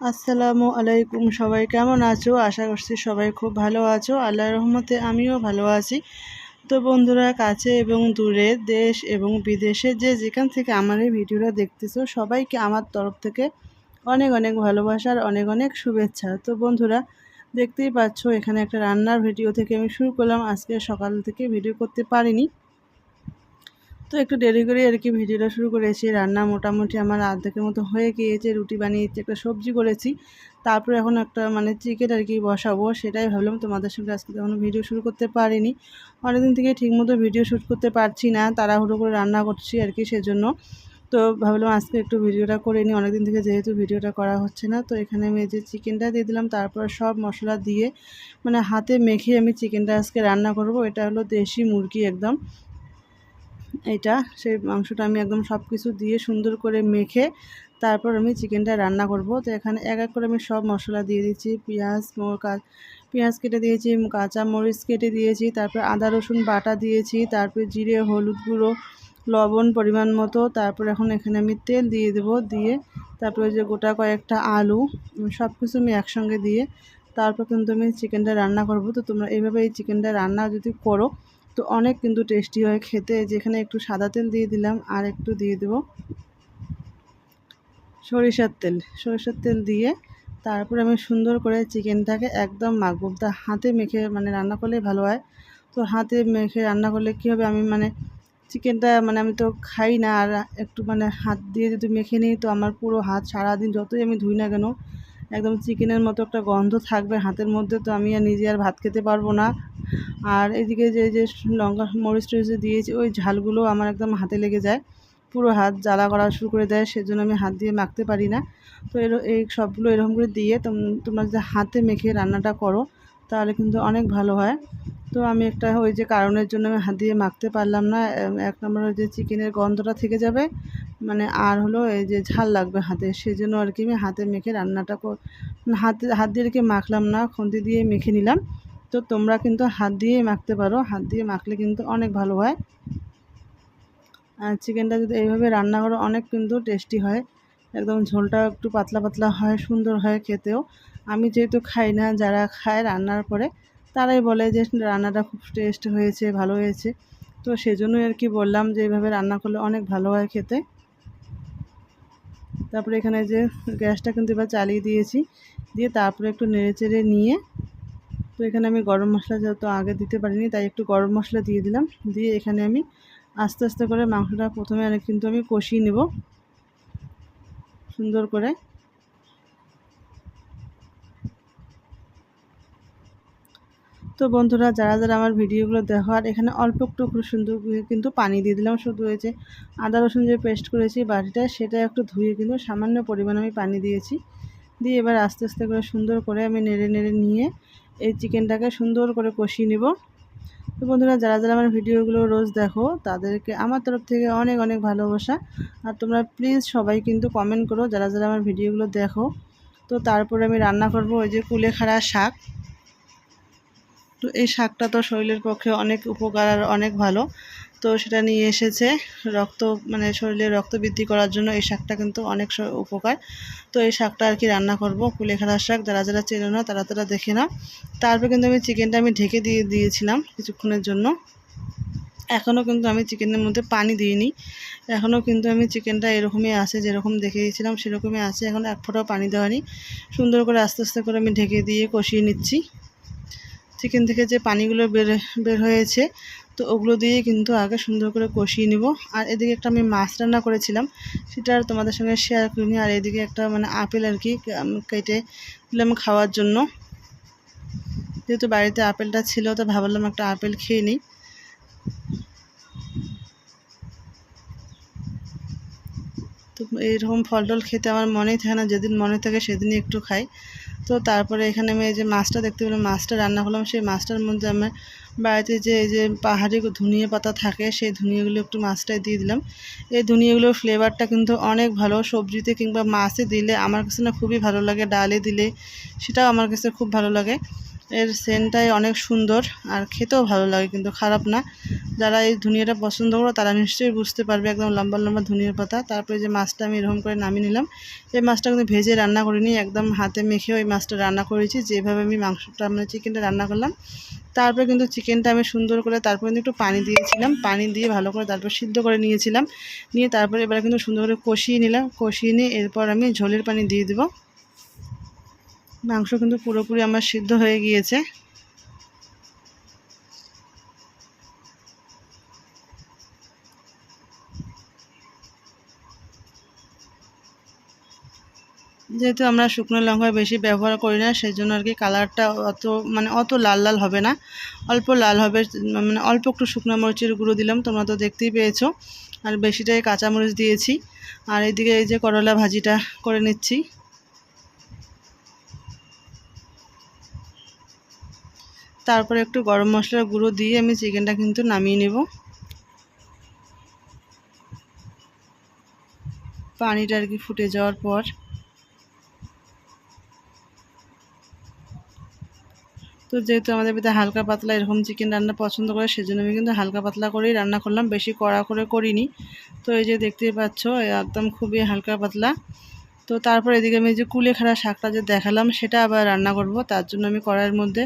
আসসালামু আলাইকুম সবাই, কেমন আছো? আশা করছি সবাই খুব ভালো আছো। আল্লাহর রহমতে আমিও ভালো আছি। তো বন্ধুরা, কাছে এবং দূরে দেশ এবং বিদেশে যে যেখান থেকে আমার এই ভিডিওটা দেখতেছো, সবাইকে আমার তরফ থেকে অনেক অনেক ভালোবাসার অনেক অনেক শুভেচ্ছা। তো বন্ধুরা, দেখতেই পাচ্ছ, এখানে একটা রান্নার ভিডিও থেকে আমি শুরু করলাম। আজকে সকাল থেকে ভিডিও করতে পারিনি। তো একটু দেরি করে আর কি ভিডিওটা শুরু করেছি। রান্না মোটামুটি আমার আর্ধেকের মতো হয়ে গিয়েছে, রুটি বানিয়েছি, একটা সবজি করেছি। তারপরে এখন একটা মানে চিকেন আর কি বসাবো, সেটাই ভাবলাম তোমাদের সঙ্গে আজকে তখন ভিডিও শুরু করতে পারিনি। অনেকদিন থেকে ঠিকমতো ভিডিও শ্যুট করতে পারছি না, তাড়াহুড়ো করে রান্না করছি আর কি সেজন্য। তো ভাবলাম আজকে একটু ভিডিওটা করে নিই, অনেকদিন থেকে যেহেতু ভিডিওটা করা হচ্ছে না, তো এখানে আমি যে চিকেনটা দিয়ে দিলাম, তারপর সব মশলা দিয়ে মানে হাতে মেখে আমি চিকেনটা আজকে রান্না করব। এটা হলো দেশি মুরগি একদম। এটা, সেই মাংসটা আমি একদম সব কিছু দিয়ে সুন্দর করে মেখে তারপর আমি চিকেনটা রান্না করব। তো এখানে এক এক করে আমি সব মশলা দিয়ে দিচ্ছি, পেঁয়াজ পেঁয়াজ কেটে দিয়েছি, কাঁচা মরিচ কেটে দিয়েছি, তারপর আদা, রসুন বাটা দিয়েছি, তারপর জিরে, হলুদ গুঁড়ো, লবণ পরিমাণ মতো, তারপর এখন এখানে আমি তেল দিয়ে দেবো, দিয়ে তারপরে যে গোটা কয়েকটা আলু সব কিছু আমি একসঙ্গে দিয়ে তারপর কিন্তু আমি চিকেনটা রান্না করব। তো তোমরা এইভাবে এই চিকেনটা রান্না যদি করো তো অনেক কিন্তু টেস্টি হয় খেতে। যেখানে একটু সাদা তেল দিয়ে দিলাম, আর একটু দিয়ে দেব সরিষার তেল। সরিষার তেল দিয়ে তারপর আমি সুন্দর করে চিকেনটাকে একদম মাখবো। তা হাতে মেখে মানে রান্না করলেই ভালো হয়। তো হাতে মেখে রান্না করলে কী হবে? আমি মানে চিকেনটা মানে আমি তো খাই না, আর একটু মানে হাত দিয়ে যদি মেখে নিই, তো আমার পুরো হাত সারাদিন যতই আমি ধুই না কেন একদম চিকেনের মতো একটা গন্ধ থাকবে হাতের মধ্যে, তো আমি আর নিজে আর ভাত খেতে পারব না। আর এদিকে যে যে লঙ্কা মরিচ টরিচ দিয়েছি, ওই ঝালগুলো আমার একদম হাতে লেগে যায়। পুরো হাত জ্বালা করা শুরু করে দেয়, সেজন্য আমি হাত দিয়ে মাখতে পারি না। তো এর, এই সবগুলো এরকম করে দিয়ে তোমরা যদি হাতে মেখে রান্নাটা করো, তাহলে কিন্তু অনেক ভালো হয়। তো আমি একটা ওই যে কারণের জন্য আমি হাত দিয়ে মাখতে পারলাম না। এক নম্বর ওই যে চিকেনের গন্ধটা থেকে যাবে মানে আর হলো এই যে ঝাল লাগবে হাতে সেই জন্য আর কি আমি হাতে মেখে রান্নাটা হাতে, হাত দিয়ে রেখে মাখলাম না, খুন্তি দিয়ে মেখে নিলাম। তো তোমরা কিন্তু হাত দিয়েই মাখতে পারো, হাত দিয়ে মাখলে কিন্তু অনেক ভালো হয়। আর চিকেনটা যদি এইভাবে রান্না করো, অনেক কিন্তু টেস্টি হয়। একদম ঝোলটা একটু পাতলা পাতলা হয়, সুন্দর হয় খেতেও। আমি যেহেতু খাই না, যারা খায় রান্নার পরে, তারাই বলে যে রান্নাটা খুব টেস্ট হয়েছে, ভালো হয়েছে। তো সেজন্যই আর কি বললাম যে এইভাবে রান্না করলে অনেক ভালো হয় খেতে। তারপরে এখানে যে গ্যাসটা কিন্তু এবার চালিয়ে দিয়েছি। দিয়ে তারপরে একটু নেড়ে চেড়ে নিয়ে, তো এখানে আমি গরম মশলা যেহেতু আগে দিতে পারিনি, তাই একটু গরম মশলা দিয়ে দিলাম। দিয়ে এখানে আমি আস্তে আস্তে করে মাংসটা প্রথমে কিন্তু আমি কষিয়ে নেব। সুন্দর করে তো বন্ধুরা, যারা যারা আমার ভিডিওগুলো দেখো, আর এখানে অল্প একটু সুন্দর কিন্তু পানি দিয়ে দিলাম, শুধু হয়েছে আদা রসুন যে পেস্ট করেছি বাটিটা সেটা একটু ধুয়ে কিন্তু সামান্য পরিমাণ আমি পানি দিয়েছি। দিয়ে এবার আস্তে আস্তে করে সুন্দর করে আমি নেড়ে নেড়ে নিয়ে এই চিকেনটাকে সুন্দর করে কষিয়ে নেব। তো বন্ধুরা, যারা যারা আমার ভিডিওগুলো রোজ দেখো, তাদেরকে আমার তরফ থেকে অনেক অনেক ভালোবাসা। আর তোমরা প্লিজ সবাই কিন্তু কমেন্ট করো, যারা যারা আমার ভিডিওগুলো দেখো। তো তারপরে আমি রান্না করব ওই যে কুলেখাড়া শাক। তো এই শাকটা তো শরীরের পক্ষে অনেক উপকার আর অনেক ভালো। তো সেটা নিয়ে এসেছে রক্ত মানে শরীরে রক্ত বৃদ্ধি করার জন্য এই শাকটা কিন্তু অনেক উপকার। তো এই শাকটা আর কি রান্না করব কুলেখাড়ার শাক, যারা যারা চেনো না তারা তারা দেখে না তারপর কিন্তু আমি চিকেনটা আমি ঢেকে দিয়ে দিয়েছিলাম কিছুক্ষণের জন্য। এখনও কিন্তু আমি চিকেনের মধ্যে পানি দিইনি। এখনও কিন্তু আমি চিকেনটা এরকমই আছে যেরকম দেখে দিয়েছিলাম সেরকমই আছে, এখন এক ফোঁটাও পানি দেওয়ানি সুন্দর করে আস্তে আস্তে করে আমি ঢেকে দিয়ে কষিয়ে নিচ্ছি। চিকেন থেকে যে পানিগুলো বের বের হয়েছে, তো ওগুলো দিয়ে কিন্তু আগে সুন্দর করে কষিয়ে নিব। আর এদিকে একটা আমি মাছ রান্না করেছিলাম, সেটা আর তোমাদের সঙ্গে শেয়ার করিনি। আর এদিকে একটা মানে আপেল আর কি কেটে দিলাম খাওয়ার জন্য। যেহেতু বাড়িতে আপেলটা ছিল, তো ভাবলাম একটা আপেল খেয়ে নিই। তো এইরকম ফল টল খেতে আমার মনেই থাকে না, যেদিন মনে থাকে সেদিনই একটু খাই। তো তারপরে এখানে আমি এই যে মাছটা দেখতে পেলাম, মাছটা রান্না করলাম। সেই মাছটার মধ্যে আমার বাড়িতে যে এই যে পাহাড়ি ধনিয়া পাতা থাকে, সেই ধনিয়াগুলো একটু মাছটায় দিয়ে দিলাম। এই ধনিয়াগুলোর ফ্লেভারটা কিন্তু অনেক ভালো। সবজিতে কিংবা মাছে দিলে আমার কাছে না খুবই ভালো লাগে, ডালে দিলে সেটাও আমার কাছে খুব ভালো লাগে। এর সেন্টটাই অনেক সুন্দর আর খেতেও ভালো লাগে, কিন্তু খারাপ না। যারা এই ধনিয়াটা পছন্দ করো, তারা নিশ্চয়ই বুঝতে পারবে একদম লম্বা লম্বা ধনিয়ার পাতা। তারপরে যে মাছটা আমি এরকম করে নামিয়ে নিলাম, এই মাছটা কিন্তু ভেজে রান্না করিনি, একদম হাতে মেখে ওই মাছটা রান্না করেছি। যেভাবে আমি মাংসটা মানে চিকেনটা রান্না করলাম, তারপরে কিন্তু চিকেনটা আমি সুন্দর করে তারপর কিন্তু একটু পানি দিয়েছিলাম। পানি দিয়ে ভালো করে তারপর সিদ্ধ করে নিয়েছিলাম। নিয়ে তারপরে এবার কিন্তু সুন্দর করে কষিয়ে নিলাম। কষিয়ে নিয়ে এরপর আমি ঝোলের পানি দিয়ে দেবো। মাংস কিন্তু পুরোপুরি আমার সিদ্ধ হয়ে গিয়েছে। যেহেতু আমরা শুকনো লঙ্কা বেশি ব্যবহার করি না সেই জন্য আর কি কালারটা অত মানে অত লাল লাল হবে না। অল্প লাল হবে মানে অল্প একটু শুকনো মরিচের গুঁড়ো দিলাম, তোমরা তো দেখতেই পেয়েছ। আর বেশিটাই কাঁচামরিচ দিয়েছি। আর এইদিকে এই যে করলা ভাজিটা করে নিচ্ছি। তারপরে একটু গরম মশলার গুঁড়ো দিয়ে আমি চিকেনটা কিন্তু নামিয়ে নেব। পানিটা আর কি ফুটে যাওয়ার পর। তো যেহেতু আমাদের বাড়িতে হালকা পাতলা এরকম চিকেন রান্না পছন্দ করে, সেজন্য আমি কিন্তু হালকা পাতলা করেই রান্না করলাম, বেশি কড়া করে করিনি। তো এই যে দেখতেই পাচ্ছ একদম খুবই হালকা পাতলা। তো তারপর এদিকে আমি যে কুলেখাড়া শাকটা যে দেখালাম, সেটা আবার রান্না করব। তার জন্য আমি কড়াইয়ের মধ্যে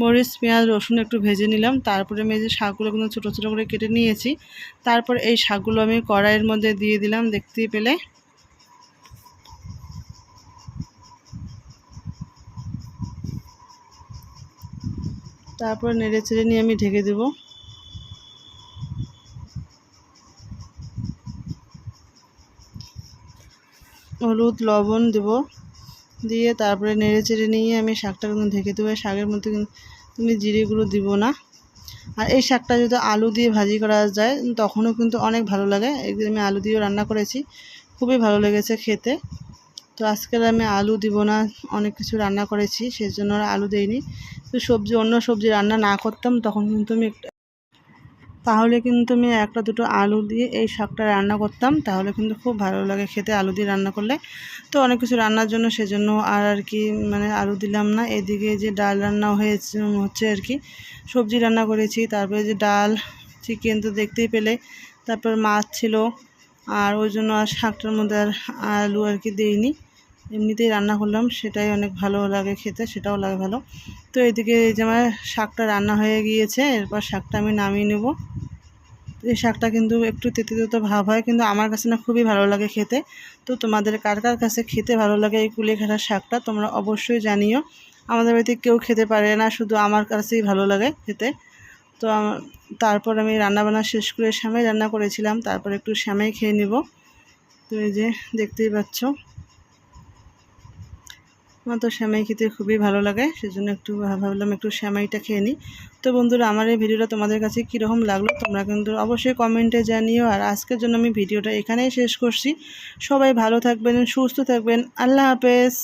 মরিচ, পেঁয়াজ, রসুন একটু ভেজে নিলাম। তারপরে আমি যে শাকগুলো কিন্তু ছোটো ছোটো করে কেটে নিয়েছি। তারপর এই শাকগুলো আমি কড়াইয়ের মধ্যে দিয়ে দিলাম, দেখতেই পেলে। তারপর নেড়ে চেড়ে নিয়ে আমি ঢেকে দেব। হলুদ, লবণ দেব। দিয়ে তারপরে নেড়ে চেড়ে নিয়ে আমি শাকটা কিন্তু ঢেকে দেবো। শাকের মধ্যে কিন্তু তুমি জিরেগুলো দিব না। আর এই শাকটা যদি আলু দিয়ে ভাজি করা যায়, তখনও কিন্তু অনেক ভালো লাগে। একদিন আমি আলু দিয়েও রান্না করেছি। খুবই ভালো লেগেছে খেতে। তো আজকের আমি আলু দিব না, অনেক কিছু রান্না করেছি সেই জন্য আলু দেইনি। তো সবজি, অন্য সবজি রান্না না করতাম, তখন কিন্তু আমি তাহলে কিন্তু আমি একটা দুটো আলু দিয়ে এই শাকটা রান্না করতাম। তাহলে কিন্তু খুব ভালো লাগে খেতে আলু দিয়ে রান্না করলে। তো অনেক কিছু রান্নার জন্য সেজন্য আর আর কি মানে আলু দিলাম না। এদিকে যে ডাল রান্না হয়েছে হচ্ছে আর কি সবজি রান্না করেছি। তারপরে যে ডাল, চিকেন তো দেখতেই পেলে। তারপর মাছ ছিল। আর ওই জন্য আর শাকটার মধ্যে আর আলু আর কি দিইনি। এমনিতেই রান্না করলাম, সেটাই অনেক ভালো লাগে খেতে, সেটাও লাগে ভালো। তো এদিকে এই যে আমার শাকটা রান্না হয়ে গিয়েছে, এরপর শাকটা আমি নামিয়ে নেব। এই শাকটা কিন্তু একটু তেতে তেতো ভাব হয়, কিন্তু আমার কাছে না খুবই ভালো লাগে খেতে। তো তোমাদের কার কার কাছে খেতে ভালো লাগে এই কুলেখাড়ার শাকটা, তোমরা অবশ্যই জানিও। আমাদের বাড়িতে কেউ খেতে পারে না, শুধু আমার কাছেই ভালো লাগে খেতে। তো তারপর আমি রান্নাবান্না শেষ করে শ্যামাই রান্না করেছিলাম, তারপর একটু শ্যামাই খেয়ে নেব। তো এই যে দেখতেই পাচ্ছ। আমার তো শ্যামাই খেতে খুবই ভালো লাগে, সেজন্য একটু ভাবলাম একটু শ্যামাইটা খেয়ে নিই। তো বন্ধুরা, আমার এই ভিডিওটা তোমাদের কাছে কীরকম লাগল তোমরা কিন্তু অবশ্যই কমেন্টে জানিও, আর আজকের জন্য আমি ভিডিওটা এখানেই শেষ করছি। সবাই ভালো থাকবেন, সুস্থ থাকবেন, আল্লাহ হাফেজ।